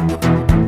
Thank you.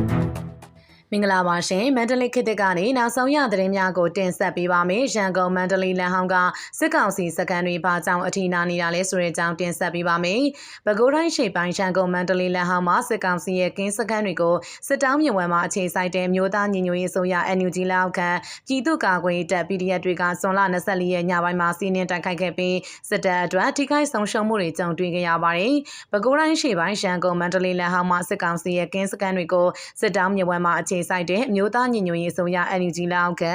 မင်္ဂလာပါရှင်မန္တလေးခေတ်သစ်ကနေနောက်ဆုံးရသတင်းများကိုတင်ဆက်ပေးပါမယ်ရန်ကုန်မန္တလေးလမ်းဟောင်းကစစ်ကောင်စီစကန်တွေဘာကြောင့်အထီးနာနေတာလဲဆိုတဲ့အကြောင်းတင်ဆက်ပေးပါမယ်ပဲခူးတိုင်းရှေ့ပိုင်းရန်ကုန်မန္တလေးလမ်းဟောင်းမှာစစ်ကောင်စီရဲ့ကင်းစကန်တွေကိုစစ်တောင်းမြဝံမှာအခြေစိုက်တဲ့မြို့သားညီညွတ်ရေးအစိုးရ NUG လက်အောက်ခံပြည်သူ့ကာကွယ်ရေးတပ် PDF တွေကဇွန်လ24ရက်ညပိုင်းမှာစီးနင်းတိုက်ခိုက်ခဲ့ပြီးစစ်တပ်အတွက်ထိခိုက်ဆုံးရှုံးမှုတွေကြုံတွေ့ခဲ့ရပါတယ်ပဲခူးတိုင်းရှေ့ပိုင်းရန်ကုန်မန္တလေးလမ်းဟောင်းမှာစစ်ကောင်စီရဲ့ကင်းစကန်တွေကိုစစ်တောင်းမြဝံမှာအခြေစိုက်တဲ့အမျိုးသားညီညွတ်ရေးအစိုးရ NUG လက်အောက်က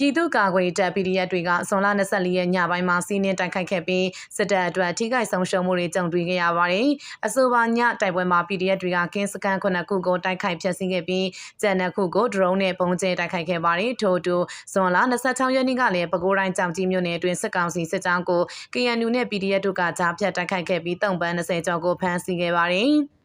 ပြည်သူ့ကာကွယ်တပ် PDF တွေကဇွန်လ24ရက်ညပိုင်းမှာစီးနင်းတိုက်ခိုက်ခဲ့ပြီးစစ်တပ်အတွက်ထိခိုက်ဆုံးရှုံးမှုတွေကြုံတွေ့ခဲ့ရပါတယ်။အဆိုပါညတိုက်ပွဲမှာ PDF တွေကကင်းစကန်ခုနှစ်ခုကိုတိုက်ခိုက်ဖျက်ဆီးခဲ့ပြီးကျန်တဲ့ခုကို drone နဲ့ပုံကျဲတိုက်ခိုက်ခဲ့ပါတယ်။ထို့အတူဇွန်လ26ရက်နေ့ကလည်းပဲခူးတိုင်းကြောင်ကြီးမြို့နယ်အတွင်းစစ်ကောင်စီစစ်ကြောင်းကို KNU နဲ့ PDF တို့ကကြားဖြတ်တိုက်ခိုက်ခဲ့ပြီးတုံ့ပန်း20ကျော်ကိုဖမ်းဆီးခဲ့ပါတယ်။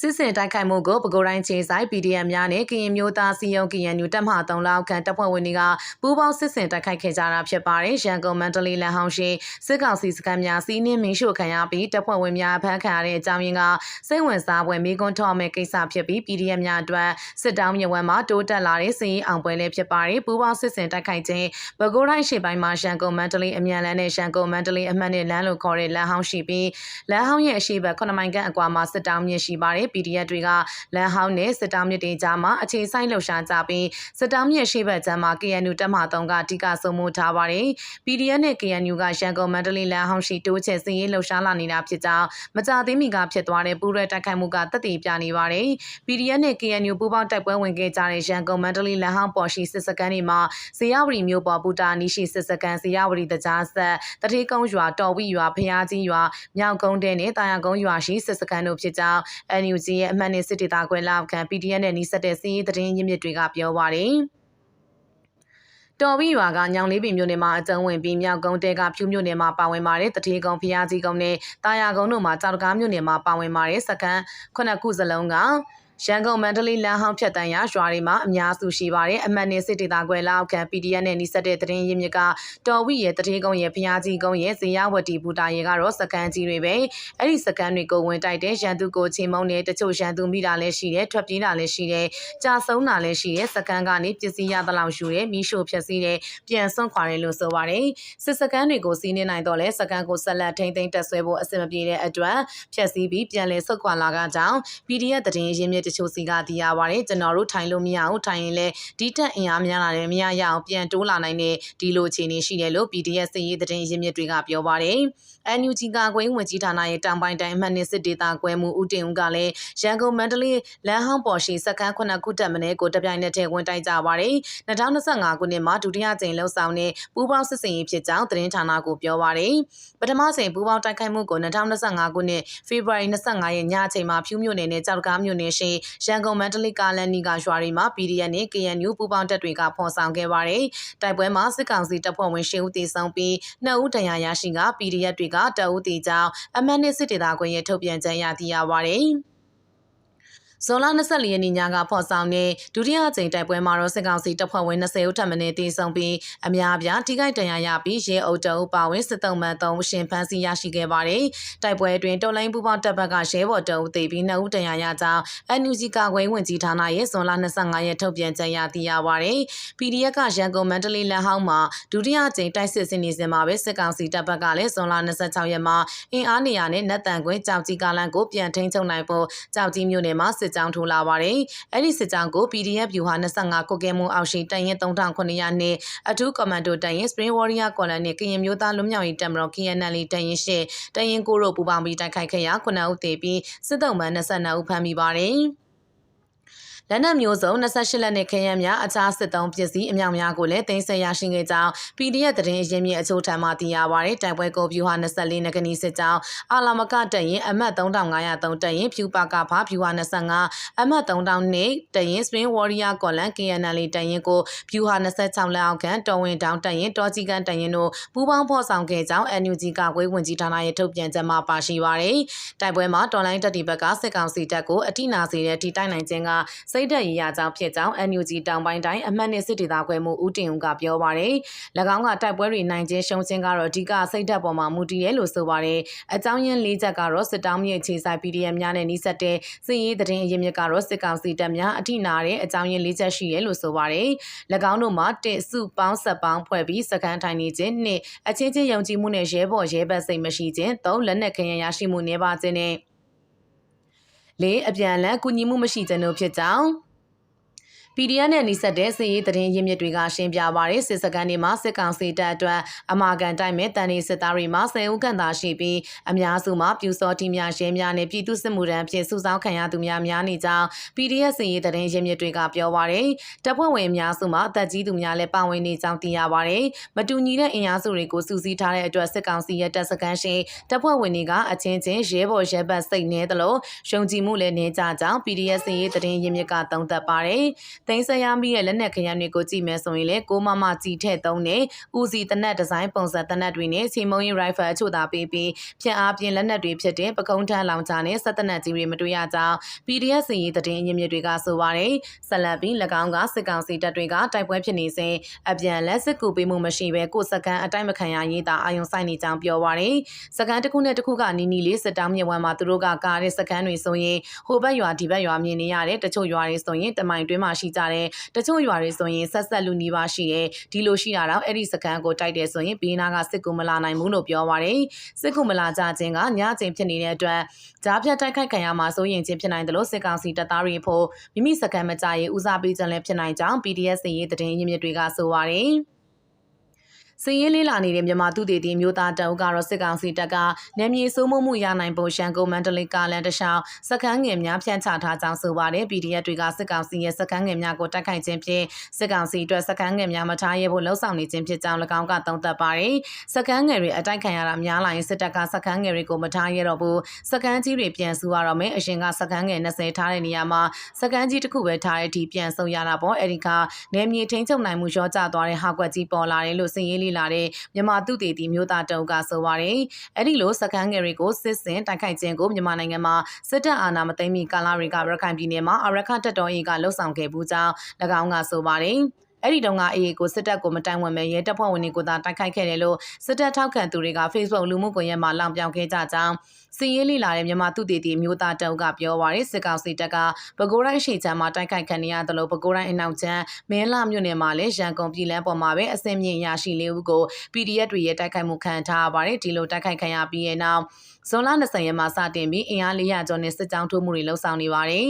စစ်စင်တိုက်ခိုက်မှုကိုပဲခူးတိုင်းခြေဆိုင် PDF များနဲ့ကရင်မျိုးသားစီယုံ KNU တပ်မ3လောက်ခန့်တပ်ဖွဲ့ဝင်တွေကပူးပေါင်းစစ်စင်တိုက်ခိုက်ခဲ့ကြတာဖြစ်ပါတယ်။ရန်ကုန်မန္တလေးလမ်းဟောင်းရှိစစ်ကောင်စီစခန်းများစီးနင်းမင်းရှို့ခံရပြီးတပ်ဖွဲ့ဝင်များဖမ်းခံရတဲ့အကြောင်းရင်းကစိတ်ဝင်စားပွဲမိကွန်းထောက်မဲ့ကိစ္စဖြစ်ပြီး PDF များအတွက်စစ်တောင်းမြဝမ်းမှာတိုးတက်လာတဲ့စီးရင်အောင်ပွဲလေးဖြစ်ပါတယ်။ပူးပေါင်းစစ်စင်တိုက်ခိုက်ခြင်းပဲခူးတိုင်းရှေ့ပိုင်းမှာရန်ကုန်မန္တလေးအမြန်လမ်းနဲ့ရန်ကုန်မန္တလေးအမှတ်နဲ့လမ်းလို့ခေါ်တဲ့လမ်းဟောင်းရှိပြီးလမ်းဟောင်းရဲ့အရှိတ်9မိုင်ခန့်အကွာမှာစစ်တောင်းမြင့်ရှိပါတယ်။ PDF တွေကလမ်းဟောင်းနဲ့စစ်တောင်းမြစ်တွေကြားမှာအခြေဆိုင်လှုပ်ရှားကြပြီးစစ်တောင်းမြစ်ရှိဘက်ကျမ်းမှာ KNU တပ်မ3ကတိကဆုံးမှုထားပါတယ်။ PDF နဲ့ KNU ကရန်ကုန်မန္တလေးလမ်းဟောင်းရှိတိုးချဲ့စည်ရေးလှုပ်ရှားလာနေတာဖြစ်ကြောင်းမကြသေးမီကဖြစ်သွားတဲ့ပူးရဲတိုက်ခိုက်မှုကတက်တည်ပြနေပါတယ်။ PDF နဲ့ KNU ပူးပေါင်းတိုက်ပွဲဝင်ခဲ့ကြတဲ့ရန်ကုန်မန္တလေးလမ်းဟောင်းပေါ်ရှိစစ်စခန်းတွေမှာဇေယဝတီမြို့ပေါ်ပူတာနီရှိစစ်စခန်းဇေယဝတီတကြားဆက်တထေးကုန်းရွာတော်ဝီရွာဖျားကြီးရွာမြောက်ကုန်းတဲနဲ့တာယာကုန်းရွာရှိစစ်စခန်းတို့ဖြစ်ကြောင်း NUG ရဲ့အမှတ်နဲ့စစ်ဒေသခွဲလောက်ခံ PDF နဲ့နှိစက်တဲ့စီးရီးသတင်းရင်းမြစ်တွေကပြောပါတယ်တော်ဝီရွာကညောင်လေးပင်မြို့နယ်မှာအကျုံးဝင်ပြီးမြောက်ကုန်းတဲကဖြူမြို့နယ်မှာပါဝင်ပါတယ်တထေးကုန်းဖျားကြီးကုန်းနဲ့တာယာကုန်းတို့မှာကြောက်တကားမြို့နယ်မှာပါဝင်ပါတယ်စကန်ခုနှစ်ခုစလုံးက ရန်ကုန်မန္တလေးလမ်းဟောင်းဖြတ်တန်းရာရွာတွေမှာအများစုရှိပါတယ်အမှတ်နဲ့စစ်ဒေသကွယ်လောက်ခံ PDF နဲ့နှိစက်တဲ့သတင်းရင်းမြစ်ကတော်ဝီရဲ့တထေးကုန်းရဲ့ဖျားကြီးကုန်းရဲ့ဇေယဝတီဘူတာရဲ့ကတော့စကန်ကြီးတွေပဲအဲ့ဒီစကန်တွေကိုဝင်တိုက်တဲ့ရန်သူကိုချိန်မုံနဲ့တချို့ရန်သူမိတာလည်းရှိတယ်ထွက်ပြေးတာလည်းရှိတယ်ကြာဆုံးတာလည်းရှိတယ်စကန်ကနေပစ္စည်းရသလောက်ယူတယ်မိရှို့ဖြက်စီးတယ်ပြန်ဆွန့်ခွာတယ်လို့ဆိုပါတယ်စစ်စကန်တွေကိုစီးနေနိုင်တော့လဲစကန်ကိုဆက်လက်ထိမ့်သိမ်းတက်ဆွဲဖို့အဆင်မပြေတဲ့အတွက်ဖြက်စီးပြီးပြန်လည်ဆုတ်ခွာလာကကြောင်း PDF သတင်းရင်းမြစ်တချို့စီကသိရပါတယ်ကျွန်တော်တို့ထိုင်လို့မရအောင်ထိုင်ရင်လည်းဒီတက်အင်အားများလာတယ်မရရအောင်ပြန်တိုးလာနိုင်တဲ့ဒီလိုအခြေအနေရှိတယ်လို့ PDF စည်ရေးသတင်းရင်းမြစ်တွေကပြောပါတယ်။ NUG ကကွင်းဝင်ကြီးဌာနရဲ့တောင်ပိုင်းတိုင်းအမှတ်နှစ်စစ်ဒေသကွဲမှုဦးတင်ဦးကလည်းရန်ကုန်မန္တလေးလမ်းဟောင်းပေါ်ရှိစက္ကန့်ခုနှစ်ခုတက်မင်းကိုတပြိုင်နက်တည်းဝင်တိုက်ကြပါတယ်။2025ခုနှစ်မှာဒုတိယကြိမ်လှုပ်ဆောင်တဲ့ပူးပေါင်းစစ်စင်ရေးဖြစ်ကြောင်းသတင်းဌာနကိုပြောပါတယ်။ပထမချိန်ပူးပေါင်းတိုက်ခိုက်မှုကို2025ခုနှစ်ဖေဖော်ဝါရီ25ရက်ညအချိန်မှာဖြူးမြို့နယ်နဲ့ကြောက်ကားမြို့နယ်ရှိရန်ကုန်မန္တလေးကားလန်နီကရွာတွေမှာ PDF နဲ့ KNU ပူးပေါင်းတပ်တွေကဖော်ဆောင်ခဲ့ပါတယ်။တိုက်ပွဲမှာစစ်ကောင်စီတပ်ဖွဲ့ဝင်ရှေ့ဦးတေဆုံးပြီးနှစ်ဦးဒဏ်ရာရရှိက PDF တွေကတအုပ်တေကြောင်းအမှတ်နှစ်စစ်ဒေသခွင့်ရဲ့ထုတ်ပြန်ကြေညာသိရပါတယ်။ ဇွန်လ24ရက်နေ့ညကဖော်ဆောင်တဲ့ဒုတိယကြိမ်တိုက်ပွဲမှာတော့စစ်ကောင်စီတပ်ဖွဲ့ဝင်20ဦးထပ်မံတေဆုံးပြီးအများအပြားထိခိုက်ဒဏ်ရာရပြီးရဲအုပ်တအုပ်ပါဝင်စစ်တုံးမှန်3ဦးရှင်ဖမ်းဆီးရရှိခဲ့ပါတယ်။တိုက်ပွဲအတွင်းတော်လိုင်းပူပေါင်းတပ်ဘက်ကရဲဘော်တအုပ်တေပြီး2ဦးဒဏ်ရာရကြောင်း NUG ကာကွယ်ဝင်ကြီးဌာနရဲ့ဇွန်လ25ရက်ထုတ်ပြန်ကြေညာသိရပါတယ်။ PDF ကရန်ကုန်မန္တလေးလမ်းဟောင်းမှာဒုတိယကြိမ်တိုက်စစ်ဆင်နေစဉ်မှာပဲစစ်ကောင်စီတပ်ဘက်ကလည်းဇွန်လ26ရက်မှာအင်အားနေရာနဲ့နတ်တန်ကွင်းကြောက်ကြီးကားလန်ကိုပြန်ထိန်းချုပ်နိုင်ဖို့ကြောက်ကြီးမြို့နယ်မှာစစ်ကြောင်းထိုးလာပါတယ်။အဲ့ဒီစစ်ကြောင်းကို PDF ဗျူဟာ25ကုတ်ကဲမှုအောက်ရှိတန်ရင်3900နဲ့အထူးကွန်မန်ဒိုတန်ရင် Spring Warrior ကော်လန်နဲ့ကရင်မျိုးသားလွတ်မြောက်ရေးတပ်မတော် KNL တန်ရင်ရှေ့တန်ရင်ကိုတို့ပူးပေါင်းပြီးတိုက်ခိုက်ခဲ့ရာ9ဦးသေပြီးစစ်တုံးမှန်22ဦးဖမ်းမိပါတယ်။ လက်နက်မျိုးစုံ28လက်နဲ့ခဲယမ်းများအခြားစစ်သုံးပစ္စည်းအမြောက်များကိုလည်းတင်ဆက်ရရှိခဲ့ကြောင်း PDF သတင်းအရင်းမြစ်အချို့ထံမှသိရပါရယ်တိုက်ပွဲကိုဗျူဟာ24နဂနီစစ်ကြောင်းအာလာမကတက်ရင်အမှတ်3503တက်ရင်ဖြူပါကဖာဗျူဟာ25အမှတ်3002တက်ရင် Spring Warrior ကော်လန် KNL တက်ရင်ကိုဗျူဟာ26လက်အောက်ခံတော်ဝင်တောင်တက်ရင်တော်ကြီးကန်တက်ရင်တို့ပူးပေါင်းဖော်ဆောင်ခဲ့ကြောင်း NUG ကကွေးဝင်ကြီးဌာနရဲ့ထုတ်ပြန်ချက်မှာပါရှိပါရယ်တိုက်ပွဲမှာတော်လိုင်းတက်တီဘက်ကစစ်ကောင်စီတပ်ကိုအထိနာစေတဲ့ထိတိုက်နိုင်ခြင်းကစိစိတ်သက်ရရကြောင်းဖြစ်ကြောင်း NUG တောင်ပိုင်းတိုင်းအမှတ်နှစ်စစ်ဒေသခွဲမှုဦးတင်ဦးကပြောပါရယ်၎င်းကတိုက်ပွဲတွေနိုင်ခြင်းရှုံးခြင်းကတော့အဓိကစိတ်သက်ပေါ်မှာမူတည်တယ်လို့ဆိုပါရယ်အကြောင်းရင်း၄ချက်ကတော့စစ်တောင်းမြေခြေဆိုင် PDF များနဲ့နှိစက်တဲ့စစ်ရေးသတင်းအရင်းမြစ်ကတော့စစ်ကောင်စီတပ်များအထိနာတဲ့အကြောင်းရင်း၄ချက်ရှိတယ်လို့ဆိုပါရယ်၎င်းတို့မှာတစ်စုပေါင်းဆက်ပေါင်းဖွဲ့ပြီးစကန်ထိုင်နေခြင်းနှစ်အချင်းချင်းယုံကြည်မှုနဲ့ရဲဘော်ရဲဘက်စိတ်မရှိခြင်းသုံးလက်နက်ခဲယံရရှိမှုနေပါခြင်းနဲ့ လေးအပြန်အလှန်ကူညီမှုမရှိခြင်းတို့ဖြစ်ကြောင်း PDF နဲ့နှိစက်တဲ့စစ်ရေးသတင်းရင်းမြစ်တွေကရှင်းပြပါရယ်စစ်စကန်တွေမှာစစ်ကောင်စီတပ်အတွက်အမာကန်တိုက်မဲ့တန်နေစစ်သားတွေမှာဆယ်ဦးခန့်သာရှိပြီးအများစုမှာပြူစောတိများရဲများနဲ့ပြည်သူစစ်မှုထမ်းဖြစ်စုဆောင်းခံရသူများများနေကြောင်း PDF စစ်ရေးသတင်းရင်းမြစ်တွေကပြောပါရယ်တပ်ဖွဲ့ဝင်အများစုမှာအသက်ကြီးသူများလည်းပါဝင်နေကြောင်းသိရပါရယ်မတူညီတဲ့အင်အားစုတွေကိုစုစည်းထားတဲ့အတွက်စစ်ကောင်စီရဲ့တပ်စကန်ရှိတပ်ဖွဲ့ဝင်တွေကအချင်းချင်းရဲဘော်ရဲဘက်စိတ်နေသလိုရှုံကြည်မှုလည်းနေကြကြောင်း PDF စစ်ရေးသတင်းရင်းမြစ်ကသုံးသပ်ပါရယ်သိန်းဆရမိရဲ့လက်နက်ခရမ်းတွေကိုကြည့်မယ်ဆိုရင်လေကိုမမကြည်ထည့်သုံးတဲ့ဦးစီတနက်ဒီဇိုင်းပုံစံတနက်တွေနဲ့စီမုံရင်ရိုင်ဖယ်အချို့သာပေးပြီးဖြန့်အားပြင်းလက်နက်တွေဖြစ်တဲ့ပကုံးထန်းလောင်ချာနဲ့စက်တနက်ကြီးတွေမတွေ့ရကြောင်း PDF စီရေးသတင်းအရင်းမြစ်တွေကဆိုပါတယ်ဆက်လက်ပြီး၎င်းကစစ်ကောင်စီတပ်တွေကတိုက်ပွဲဖြစ်နေစဉ်အပြန်လက်စစ်ကူပေးမှုမရှိဘဲကိုစကန်အတိုင်းမခံရရေးတာအာယုံဆိုင်နေကြောင်းပြောပါတယ်စကန်တစ်ခုနဲ့တစ်ခုကနီနီလေးစစ်တောင်းမြဝမ်းမှာသူတို့ကကားတဲ့စကန်တွေဆိုရင်ဟိုဘက်ရွာဒီဘက်ရွာမြင်နေရတဲ့တချို့ရွာတွေဆိုရင်တမိုင်တွင်းမှာရှိကြတဲ့တချို့ရွာတွေဆိုရင်ဆက်ဆက်လူနီးပါးရှိရဲ့ဒီလိုရှိတာတော့အဲ့ဒီစကန်ကိုတိုက်တယ်ဆိုရင်ဘေးနာကစစ်ကူမလာနိုင်ဘူးလို့ပြောပါတယ်စစ်ကူမလာကြခြင်းကညချင်းဖြစ်နေတဲ့အတွက်ကြားဖြတ်တိုက်ခိုက်ခံရမှာစိုးရင်ချင်းဖြစ်နိုင်တယ်လို့စစ်ကောင်စီတပ်သားတွေဖို့မိမိစကန်မကြရေးဦးစားပေးခြင်းလည်းဖြစ်နိုင်ကြောင်း PDF စည်ရေးသတင်းရင်းမြစ်တွေကဆိုပါတယ် စည်ရေးလေးလာနေတဲ့မြန်မာသူတေတီမျိုးသားတအုပ်ကတော့စစ်ကောင်စီတပ်ကနေမြေစိုးမိုးမှုရနိုင်ပုံရှန်ကုန်မန္တလေးကားလန်တခြားစခန်းငယ်များဖြန့်ချထားကြောင်းဆိုပါတယ် PDF တွေကစစ်ကောင်စီရဲ့စခန်းငယ်များကိုတိုက်ခိုက်ခြင်းဖြင့်စစ်ကောင်စီအတွက်စခန်းငယ်များမထားရဖို့လှုံ့ဆော်နေခြင်းဖြစ်ကြောင်း၎င်းကသုံးသပ်ပါတယ်စခန်းငယ်တွေအတိုက်ခံရတာများလာရင်စစ်တပ်ကစခန်းငယ်တွေကိုမထားရတော့ဘူးစခန်းကြီးတွေပြန်ဆူရတော့မယ်အရင်ကစခန်းငယ်20ထားတဲ့နေရာမှာစခန်းကြီးတစ်ခုပဲထားတဲ့အထိပြန်ဆုံရတာပေါ့အဲဒီကနေမြေထိန်းချုပ်နိုင်မှုရောကျသွားတဲ့ဟာကွက်ကြီးပေါ်လာတယ်လို့စင်ရေးလေးလာတဲ့မြန်မာသူတေတီမျိုးသားတုံးကဆိုပါတယ်အဲ့ဒီလိုစခန်းငယ်တွေကိုစစ်စင်တိုက်ခိုက်ခြင်းကိုမြန်မာနိုင်ငံမှာစစ်တပ်အာဏာမသိမ်းမီကာလတွေကရခိုင်ပြည်နယ်မှာအရခတပ်တော်ရေးကလှုပ်ဆောင်ခဲ့ဘူးကြောင်း၎င်းကဆိုပါတယ် အဲ့ဒီတုန်းကအေအေကိုစစ်တပ်ကိုမတိုင်ဝင်မဲ့ရဲတပ်ဖွဲ့ဝင်တွေကိုသာတိုက်ခိုက်ခဲ့တယ်လို့စစ်တပ်ထောက်ခံသူတွေက Facebook လူမှုကွန်ရက်မှာလောင်ပြောင်ခဲ့ကြကြောင်းစီရေးလိလာတဲ့မြန်မာသူတေတီမျိုးသားတုံးကပြောပါရယ်စစ်ကောင်စီတပ်ကပဲခူးတိုင်းရှိချမ်းမှာတိုက်ခိုက်ခံရတယ်လို့ပဲခူးတိုင်းအနောက်ချမ်းမင်းလာမြို့နယ်မှာလည်းရန်ကုန်ပြည်လန်းပေါ်မှာပဲအစင်မြင့်ရရှိလေးဦးကို PDF တွေရဲ့တိုက်ခိုက်မှုခံထားရပါတယ်ဒီလိုတိုက်ခိုက်ခံရပြီးရဲ့နောက်ဇွန်လ20ရက်မှာစတင်ပြီးအင်အား400ကျော်နဲ့စစ်ကြောင်းထိုးမှုတွေလှုပ်ဆောင်နေပါတယ်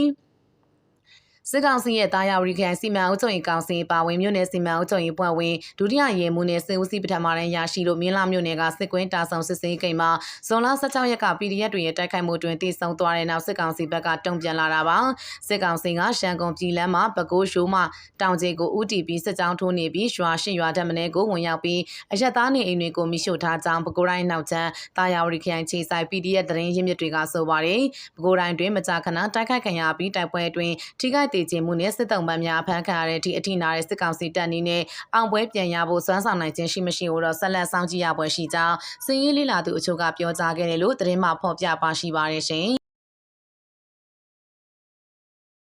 စစ်ကောင်စီရဲ့တာယာဝရီခရိုင်စီမံအုပ်ချုပ်ရေးကောင်စီပါဝင်မြို့နယ်စီမံအုပ်ချုပ်ရေးဖွဲ့ဝင်ဒုတိယရဲမှူးနဲ့စစ်ဦးစီးပထမတန်းရရှိလို့မြင်းလာမြို့နယ်ကစစ်ကွင်းတာဆောင်စစ်စေးကိန်းမှာဇွန်လ16ရက်က PDF တွေရဲ့တိုက်ခိုက်မှုတွင်တည်ဆုံသွားတဲ့နောက်စစ်ကောင်စီဘက်ကတုံ့ပြန်လာတာပါစစ်ကောင်စီကရှမ်းကုန်ပြည်လမ်းမှာပဲခူးရှိုးမှတောင်ကျေကိုဥတီပြီးစစ်ကြောင်းထိုးနေပြီးရွာရှိရွာတက်မနေကိုဝင်ရောက်ပြီးအရက်သားနေအိမ်တွေကိုမိရှို့ထားကြောင်းပဲခူးတိုင်းနောက်ချမ်းတာယာဝရီခရိုင်ခြေဆိုင် PDF သတင်းရင်းမြစ်တွေကဆိုပါတယ်ပဲခူးတိုင်းတွင်မကြာခဏတိုက်ခိုက်ခံရပြီးတိုက်ပွဲတွင်ထိခိုက်ဒေခြင်းမှုနဲ့စစ်တုံးပန်းများအဖမ်းခံရတဲ့အထိအထိနာတဲ့စစ်ကောင်စီတပ်အနေနဲ့အောင်ပွဲပြန်ရဖို့စွမ်းဆောင်နိုင်ခြင်းရှိမရှိကိုတော့ဆက်လက်စောင့်ကြည့်ရပွဲရှိကြောင်းစင်ရေးလေးလာသူအချို့ကပြောကြားခဲ့တယ်လို့သတင်းမှဖော်ပြပါရှိပါတယ်ရှင်